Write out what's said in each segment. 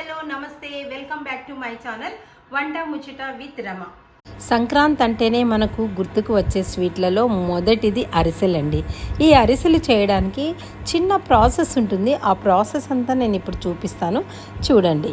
Hello నమస్తే. Welcome back to my channel Vanta Muchata with Rama. Sankranti అంటేనే మనకు గుర్తుకు వచ్చే స్వీట్లలో మొదటిది అరిసెలండి. ఈ అరిసెలు చేయడానికి చిన్న ప్రాసెస్ ఉంటుంది. ఆ ప్రాసెస్ అంతా నేను ఇప్పుడు చూపిస్తాను. చూడండి.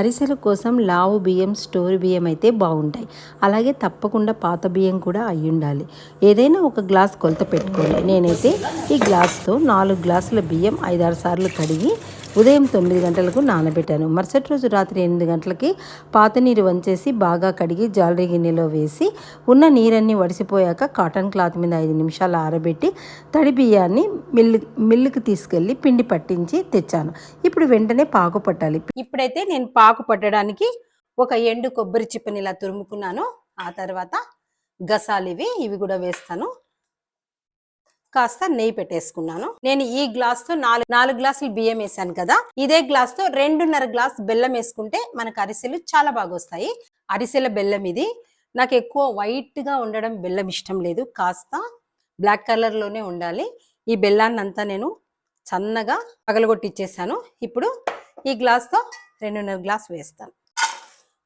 అరిసెల కోసం లావు బియ్యం స్టోర్ బియ్యం అయితే బాగుంటాయి. అలాగే తప్పకుండా పాత బియ్యం కూడా అయి ఉండాలి ఏదైనా ఒక గ్లాస్ కొలత పెట్టుకోండి. నేనైతే ఈ గ్లాస్తో నాలుగు గ్లాసుల బియ్యం ఐదారు సార్లు కడిగి ఉదయం తొమ్మిది గంటలకు నానబెట్టాను. మరుసటి రోజు రాత్రి ఎనిమిది గంటలకి పాత నీరు వంచేసి బాగా కడిగి జాలరీ గిన్నెలో వేసి ఉన్న నీరన్నీ వడిసిపోయాక కాటన్ క్లాత్ మీద ఐదు నిమిషాలు ఆరబెట్టి తడి బియ్యాన్ని మిల్లు మిల్లుకి తీసుకెళ్ళి పిండి పట్టించి తెచ్చాను. ఇప్పుడు వెంటనే పాకు పట్టాలి. ఇప్పుడైతే నేను పాకు పట్టడానికి ఒక ఎండు కొబ్బరి చిప్పని ఇలా తురుముకున్నాను. ఆ తర్వాత గసాలు ఇవి ఇవి కూడా వేస్తాను. కాస్త నెయ్యి పెట్టేసుకున్నాను. నేను ఈ గ్లాస్తో నాలుగు నాలుగు గ్లాసులు బియ్యం వేసాను కదా. ఇదే గ్లాస్తో రెండున్నర గ్లాస్ బెల్లం వేసుకుంటే మనకు అరిసెలు చాలా బాగా వస్తాయి. అరిసెల బెల్లం ఇది. నాకు ఎక్కువ వైట్గా ఉండడం బెల్లం ఇష్టం లేదు. కాస్త బ్లాక్ కలర్లోనే ఉండాలి. ఈ బెల్లాన్ని అంతా నేను సన్నగా పగలగొట్టిచ్చేసాను. ఇప్పుడు ఈ గ్లాస్తో రెండున్నర గ్లాస్ వేస్తాను.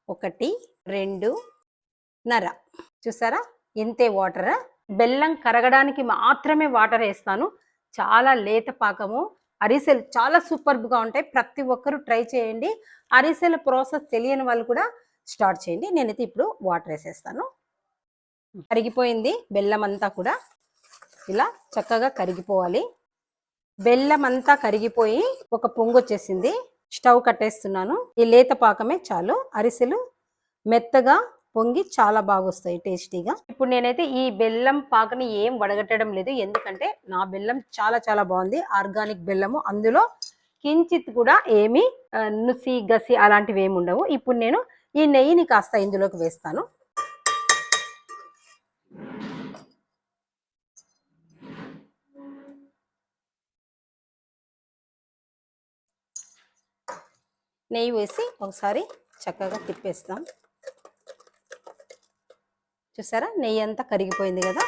ఒకటి రెండు నర. చూసారా? ఇంతే వాటరా? బెల్లం కరగడానికి మాత్రమే వాటర్ వేస్తాను. చాలా లేత పాకము. అరిసెలు చాలా సూపర్బ్గా ఉంటాయి. ప్రతి ఒక్కరూ ట్రై చేయండి. అరిసెల ప్రాసెస్ తెలియని వాళ్ళు కూడా స్టార్ట్ చేయండి. నేనైతే ఇప్పుడు వాటర్ వేసేస్తాను. కరిగిపోయింది. బెల్లం అంతా కూడా ఇలా చక్కగా కరిగిపోవాలి. బెల్లం అంతా కరిగిపోయి ఒక పొంగు వచ్చేసింది. స్టవ్ కట్టేస్తున్నాను. ఈ లేత పాకమే చాలు. అరిసెలు మెత్తగా పొంగి చాలా బాగా వస్తాయి టేస్టీగా. ఇప్పుడు నేనైతే ఈ బెల్లం పాకని ఏం వడగట్టడం లేదు. ఎందుకంటే నా బెల్లం చాలా చాలా బాగుంది. ఆర్గానిక్ బెల్లము. అందులో కించిత్ కూడా ఏమి నుసి గసి అలాంటివి ఏమి ఉండవు. ఇప్పుడు నేను ఈ నెయ్యిని కాస్త ఇందులోకి వేస్తాను. నెయ్యి వేసి ఒకసారి చక్కగా తిప్పేస్తాం. చూసారా? నెయ్యి అంతా కరిగిపోయింది కదా?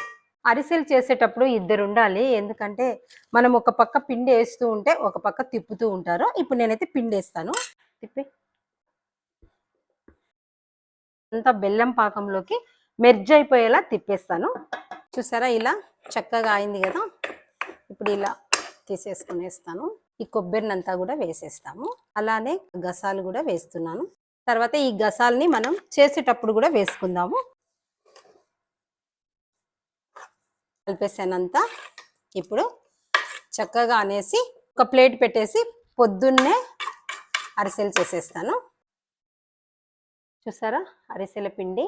అరిసెలు చేసేటప్పుడు ఇద్దరు ఉండాలి. ఎందుకంటే మనం ఒక పక్క పిండి వేస్తూ ఉంటే ఒక పక్క తిప్పుతూ ఉంటారు. ఇప్పుడు నేనైతే పిండి వేస్తాను. తిప్పి. అంతా బెల్లం పాకంలోకి మెర్జ్ అయిపోయేలా తిప్పేస్తాను. చూసారా? ఇలా చక్కగా అయింది కదా? ఇప్పుడు ఇలా తీసేసుకునేస్తాను. ఈ కొబ్బరినంతా కూడా వేసేస్తాము. అలానే గసాలు కూడా వేస్తున్నాను. తర్వాత ఈ గసాల్ని మనం చేసేటప్పుడు కూడా వేసుకుందాము. కలిపేసానంతా ఇప్పుడు చక్కగా అనేసి ఒక ప్లేట్ పెట్టేసి పొద్దున్నే అరిసెలు చేసేస్తాను. చూసారా? అరిసెల పిండి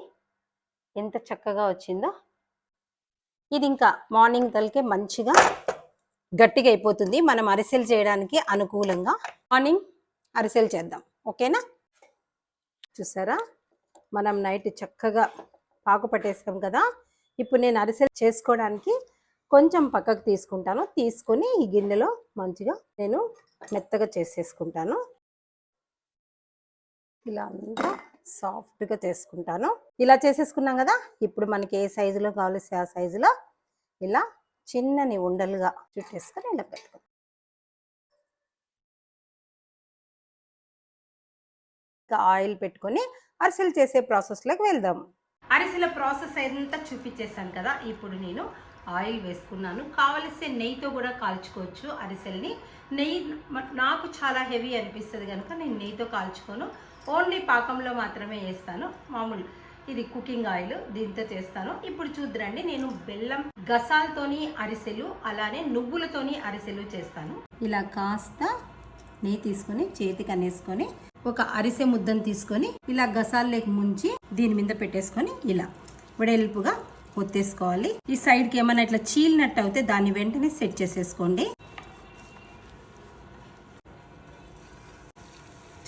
ఎంత చక్కగా వచ్చిందో. ఇది ఇంకా మార్నింగ్ తలకే మంచిగా గట్టిగా అయిపోతుంది. మనం అరిసెలు చేయడానికి అనుకూలంగా మార్నింగ్ అరిసెలు చేద్దాం. ఓకేనా? చూసారా? మనం నైట్ చక్కగా పాకు పట్టేసాం కదా. ఇప్పుడు నేను అరిసెలు చేసుకోవడానికి కొంచెం పక్కకు తీసుకుంటాను. తీసుకొని ఈ గిన్నెలో మంచిగా నేను మెత్తగా చేసేసుకుంటాను. ఇలా అంతా సాఫ్ట్గా చేసుకుంటాను. ఇలా చేసేసుకున్నాం కదా ఇప్పుడు మనకి ఏ సైజులో కావాలి ఆ సైజులో ఇలా చిన్నని ఉండలుగా చుట్టేసుకొని ఇలా పెట్టుకో ఇంకా ఆయిల్ పెట్టుకొని అరిసెలు చేసే ప్రాసెస్లోకి వెళ్దాం. అరిసెల ప్రాసెస్ అంతా చూపించేశాను కదా ఇప్పుడు నేను ఆయిల్ వేసుకున్నాను. కావలసిన నెయ్యితో కూడా కాల్చుకోవచ్చు అరిసెల్ని. నెయ్యి నాకు చాలా హెవీ అనిపిస్తుంది కనుక నేను నెయ్యితో కాల్చుకోను. ఓన్లీ పాకంలో మాత్రమే వేస్తాను. మామూలు ఇది కుకింగ్ ఆయిల్ దీంతో చేస్తాను. ఇప్పుడు చూద్దరండి నేను బెల్లం గసాలతోని అరిసెలు అలానే నువ్వులతోని అరిసెలు చేస్తాను. ఇలా కాస్త నెయ్యి తీసుకొని చేతికి అనేసుకొని ఒక అరిసె ముద్దను తీసుకొని ఇలా గసాల్లోకి ముంచి దీని మీద పెట్టేసుకొని ఇలా వెడల్పుగా ఒత్తేసుకోవాలి. ఈ సైడ్కి ఏమైనా ఇట్లా చీలినట్టు అయితే దాన్ని వెంటనే సెట్ చేసేసుకోండి.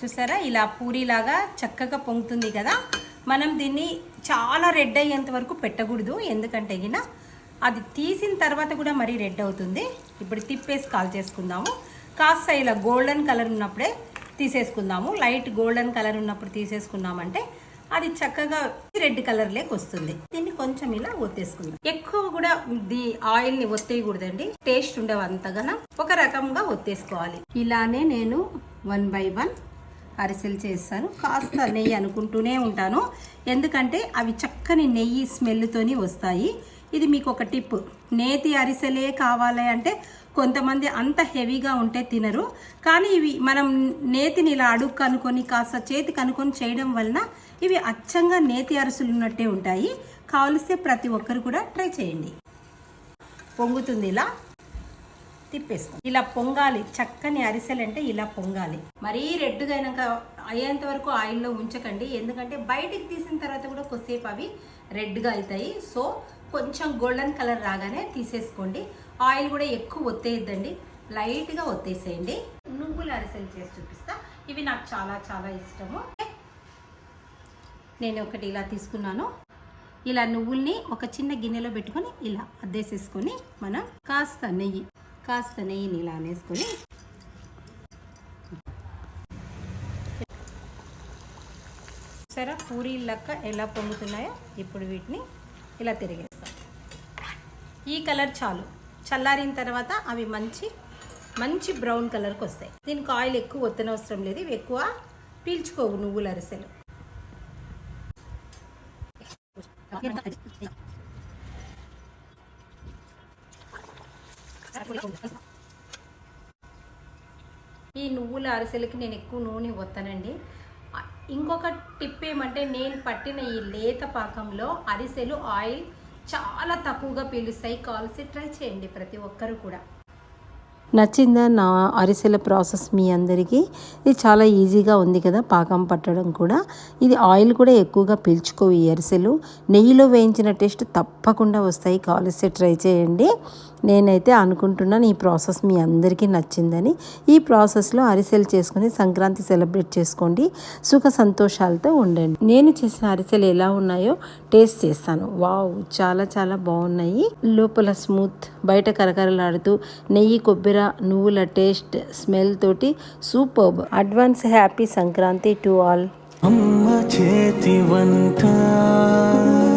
చూసారా? ఇలా పూరిలాగా చక్కగా పొంగుతుంది కదా? మనం దీన్ని చాలా రెడ్ అయ్యేంత వరకు పెట్టకూడదు. ఎందుకంటే గిన అది తీసిన తర్వాత కూడా మరీ రెడ్ అవుతుంది. ఇప్పుడు తిప్పేసి కాల్ చేసుకుందాము. కాస్త ఇలా గోల్డెన్ కలర్ ఉన్నప్పుడే తీసేసుకుందాము. లైట్ గోల్డెన్ కలర్ ఉన్నప్పుడు తీసేసుకున్నామంటే అది చక్కగా రెడ్ కలర్ లేక వస్తుంది. దీన్ని కొంచెం ఇలా ఒత్తేసుకుందాం. ఎక్కువ కూడా ది ఆయిల్ని ఒత్తేయకూడదండి. టేస్ట్ ఉండవు అంతగాన. ఒక రకంగా ఒత్తేసుకోవాలి. ఇలానే నేను వన్ బై వన్ అరిసెలు చేస్తాను. కాస్త నెయ్యి అనుకుంటూనే ఉంటాను. ఎందుకంటే అవి చక్కని నెయ్యి స్మెల్తోని వస్తాయి. ఇది మీకు ఒక టిప్. నేతి అరిసెలే కావాలి అంటే కొంతమంది అంత హెవీగా ఉంటే తినరు. కానీ ఇవి మనం నేతిని ఇలా అడుగు కనుకొని కాస్త చేతి కనుకొని చేయడం వలన ఇవి అచ్చంగా నేతి అరుసులు ఉన్నట్టే ఉంటాయి. కావలిస్తే ప్రతి ఒక్కరు కూడా ట్రై చేయండి. పొంగుతుంది ఇలా తిప్పేసుకో ఇలా పొంగాలి. చక్కని అరిసెలు అంటే ఇలా పొంగాలి. మరీ రెడ్గా అయినాక అయ్యేంత వరకు ఆయిల్లో ఉంచకండి. ఎందుకంటే బయటికి తీసిన తర్వాత కూడా కొద్దిసేపు అవి రెడ్గా అవుతాయి. సో కొంచెం గోల్డెన్ కలర్ రాగానే తీసేసుకోండి. ఆయిల్ కూడా ఎక్కువ ఒత్తేయద్దండి. లైట్గా ఒత్తేసేయండి. నువ్వుల అరిసెలు చేసి చూపిస్తా. ఇవి నాకు చాలా చాలా ఇష్టము. నేను ఒకటి ఇలా తీసుకున్నాను. ఇలా నువ్వుల్ని ఒక చిన్న గిన్నెలో పెట్టుకొని ఇలా అద్దేసేసుకొని మనం కాస్త నెయ్యి కాస్త నెయ్యిని ఇలా అనేసుకొని సరే పూరీ లెక్క ఎలా పొంగుతున్నాయో ఇప్పుడు వీటిని ఇలా తిరిగేస్తాం. ఈ కలర్ చాలు. చల్లారిన తర్వాత అవి మంచి మంచి బ్రౌన్ కలర్కి వస్తాయి. దీనికి ఆయిల్ ఎక్కువ ఒత్తనవసరం లేదు. ఇవి ఎక్కువ పీల్చుకోవు నువ్వుల అరిసెలు. ఈ నువ్వుల అరిసెలకి నేను ఎక్కువ నూనె వస్తానండి ఇంకొక టిప్ ఏమంటే నేను పట్టిన ఈ లేత పాకంలో అరిసెలు ఆయిల్ చాలా తక్కువగా పీలుస్తాయి. కాల్సి ట్రై చేయండి ప్రతి ఒక్కరు కూడా. నచ్చిందా నా అరిసెల ప్రాసెస్ మీ అందరికీ? ఇది చాలా ఈజీగా ఉంది కదా పాకం పట్టడం కూడా. ఇది ఆయిల్ కూడా ఎక్కువగా పీల్చుకోవు ఈ అరిసెలు. నెయ్యిలో వేయించిన టేస్ట్ తప్పకుండా వస్తాయి. కాలుస్తే ట్రై చేయండి. నేనైతే అనుకుంటున్నాను ఈ ప్రాసెస్ మీ అందరికీ నచ్చిందని. ఈ ప్రాసెస్లో అరిసెలు చేసుకుని సంక్రాంతి సెలబ్రేట్ చేసుకోండి. సుఖ సంతోషాలతో ఉండండి. నేను చేసిన అరిసెలు ఎలా ఉన్నాయో టేస్ట్ చేస్తాను. వావ్! చాలా చాలా బాగున్నాయి. లోపల స్మూత్ బయట కరకరలాడుతూ నెయ్యి కొబ్బరి నువ్వుల టేస్ట్ స్మెల్ తోటి superb advance happy Sankranti to all. అమ్మ చేతి వంట.